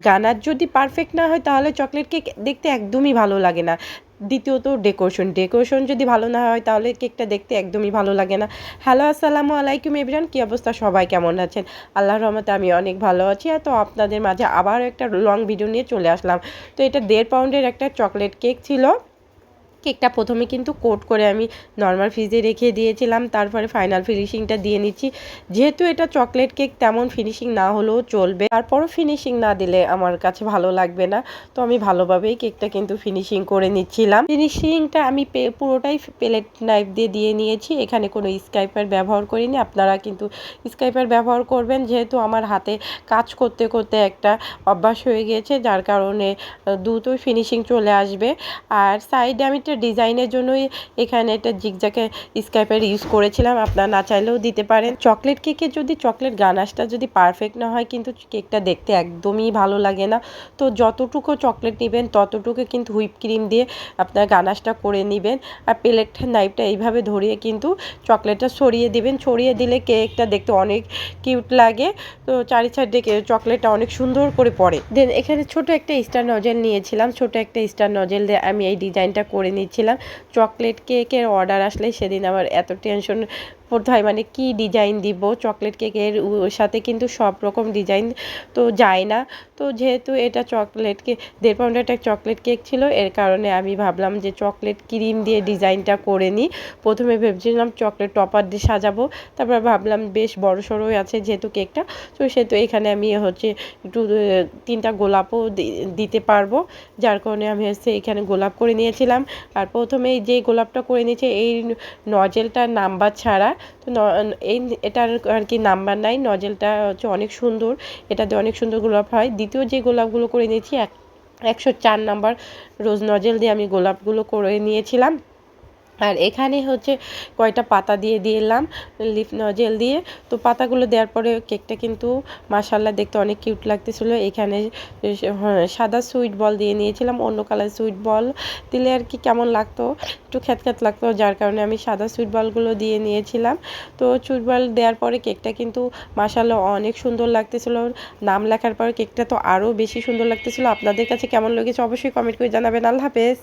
গানার যদি পারফেক্ট না হয়, তাহলে চকলেট কেক দেখতে একদমই ভালো লাগে না। দ্বিতীয়ত ডেকোরেশন ডেকোরেশন যদি ভালো না হয়, তাহলে কেকটা দেখতে একদমই ভালো লাগে না। হ্যালো আসসালামু আলাইকুম এভরান কী অবস্থা? সবাই কেমন আছেন? আল্লাহর রহমতে আমি অনেক ভালো আছি। আর তো আপনাদের মাঝে আবার একটা লং ভিডিও নিয়ে চলে আসলাম। তো এটা দেড় পাউন্ডের একটা চকলেট কেক ছিল। কেকটা প্রথমে কিন্তু কোট করে আমি নর্মাল ফ্রিজে রেখে দিয়েছিলাম, তারপরে ফাইনাল ফিনিশিংটা দিয়ে নিচ্ছি। যেহেতু এটা চকলেট কেক তেমন ফিনিশিং না হলেও চলবে। তারপরও ফিনিশিং না দিলে আমার কাছে ভালো লাগবে না। তো আমি ভালোভাবেই কেকটা কিন্তু ফিনিশিং করে নিচ্ছিলাম। ফিনিশিংটা আমি পুরোটাই প্লেট নাইফ দিয়ে দিয়ে নিয়েছি। এখানে কোনো স্কাইপার ব্যবহার করিনি। আপনারা কিন্তু স্কাইপার ব্যবহার করবেন। যেহেতু আমার হাতে কাজ করতে করতে একটা অভ্যাস হয়ে গিয়েছে যার কারণে দ্রুতই ফিনিশিং চলে আসবে। আর সাইডে আমি একটা ডিজাইনের জন্যই এখানে একটা জিগজাকে স্কাইপের ইউজ করেছিলাম। আপনারা না চাইলেও দিতে পারেন। চকলেট কেকে যদি চকলেট গানাশটা যদি পারফেক্ট না হয়, কিন্তু কেকটা দেখতে একদমই ভালো লাগে না। তো যতটুকু চকলেট নেবেন, ততটুকু কিন্তু হুইপ ক্রিম দিয়ে আপনার গানাশটা করে নেবেন। আর প্লেট নাইফটা এইভাবে ধরিয়ে কিন্তু চকলেটটা ছড়িয়ে দিবেন। ছড়িয়ে দিলে কেকটা দেখতে অনেক কিউট লাগে। তো চারি সাইডে চকলেটটা অনেক সুন্দর করে পড়ে। দেন এখানে ছোট একটা স্টার নজেল নিয়েছিলাম। ছোট একটা স্টার নজেল দিয়ে আমি এই ডিজাইনটা করে নিচ্ছিলাম। চকলেট কেকের অর্ডার আসলে সেদিন আমার এত টেনশন পড়তে হয় মানে কি ডিজাইন দিব? চকলেট কেকের সাথে কিন্তু সব রকম ডিজাইন তো যায় না। তো যেহেতু এটা চকলেট কেক দেড় পাউন্ডের একটা চকলেট কেক ছিল, এর কারণে আমি ভাবলাম যে চকলেট ক্রিম দিয়ে ডিজাইনটা করে নিই। প্রথমে ভেবেছিলাম চকলেট টপার দিয়ে সাজাবো, তারপর ভাবলাম বেশ বড় সড়োই আছে যেহেতু কেকটা তো সেহেতু এখানে আমি হচ্ছে একটু তিনটা গোলাপও দিতে পারব। যার কারণে আমি হচ্ছে এখানে গোলাপ করে নিয়েছিলাম। আর প্রথমেই যে গোলাপটা করে নিয়েছি, এই নজেলটার নাম্বার ছাড়া তো এই এটার আর কি নাম্বার নাই নজেলটা হচ্ছে অনেক সুন্দর এটাতে অনেক সুন্দর গোলাপ হয়। দ্বিতীয় যে গোলাপগুলো করে নিয়েছি, এক, একশো চার নাম্বার রোজ নজেল দিয়ে আমি গোলাপগুলো করে নিয়েছিলাম। আর এখানে হচ্ছে কয়টা পাতা দিয়ে দিলাম, লিফ নজেল দিয়ে। তো পাতাগুলো দেওয়ার পরে কেকটা কিন্তু মাসাল্লা দেখতে অনেক কিউট লাগতেছিলো। এখানে সাদা সুইট বল দিয়ে নিয়েছিলাম, অন্য কালার সুইট বল দিলে আর কি কেমন লাগতো, একটু খ্যাত খ্যাত লাগতো। যার কারণে আমি সাদা সুইট বলগুলো দিয়ে নিয়েছিলাম। তো সুইট বল দেওয়ার পরে কেকটা কিন্তু মাসাল্লা অনেক সুন্দর লাগতেছিলো। নাম লেখার পরে কেকটা তো আরও বেশি সুন্দর লাগতেছিলো। আপনাদের কাছে কেমন লেগেছে অবশ্যই কমেন্ট করে জানাবেন। আল্লাহ হাফেজ।